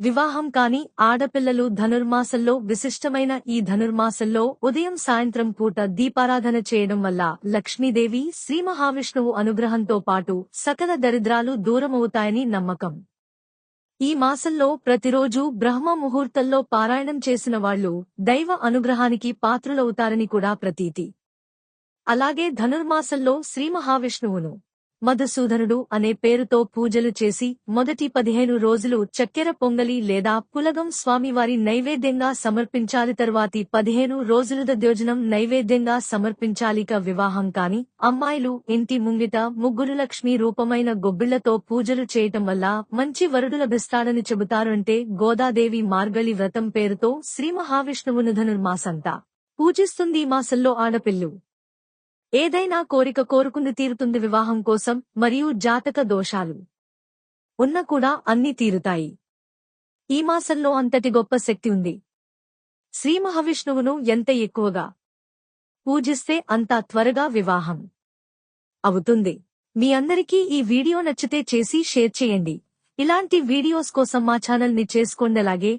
వివాహం కాని ఆడపిల్లలు ధనుర్మాసంలో విశిష్టమైన ఈ ధనుర్మాసంలో ఉదయం సాయంత్రం పూట దీపారాధన చేయడం వల్ల లక్ష్మీదేవి శ్రీ మహావిష్ణువు అనుగ్రహంతో పాటు సకల దరిద్రాలు దూరమవుతాయని నమ్మకం. ఈ మాసంలో ప్రతిరోజూ బ్రహ్మ ముహూర్తంలో పారాయణం చేసిన వాళ్ళు దైవ అనుగ్రహానికి పాత్రులవుతారని కూడా ప్రతీతి. అలాగే ధనుర్మాసంలో శ్రీ మహావిష్ణువును మధుసూదనుడు అనే పేరుతో పూజలు చేసి మొదటి పదిహేను రోజులు చక్కెర పొంగలి లేదా పులగం స్వామివారి నైవేద్యంగా సమర్పించాలి. తరువాతి పదిహేను రోజులు దద్యోజనం నైవేద్యంగా సమర్పించాలిక వివాహం కాని అమ్మాయిలు ఇంటి ముంగిట ముగ్గురు లక్ష్మి రూపమైన గొబ్బిళ్ళతో పూజలు చేయటం వల్ల మంచి వరుడు లభిస్తాడని చెబుతారంటే గోదాదేవి మార్గళి వ్రతం పేరుతో శ్రీ మహావిష్ణువును ధనుర్మాసంతా పూజిస్తుంది ఈ మాసంలో ఆడపిల్లు. ఏదైనా కోరిక కోరుకుంది తీరుతుంది వివాహం కోసం మరియు జాతక దోషాలు ఉన్న కూడా అన్ని తీరుతాయి. ఈ మాసంలో అంతటి గొప్ప శక్తి ఉంది. శ్రీ మహావిష్ణువును ఎంత ఎక్కువగా పూజిస్తే అంత త్వరగా వివాహం అవుతుంది. మీ అందరికీ ఈ వీడియో నచ్చితే చేసి షేర్ చేయండి. ఇలాంటి వీడియోస్ కోసం మా ఛానల్ని చేసుకోండి. అలాగే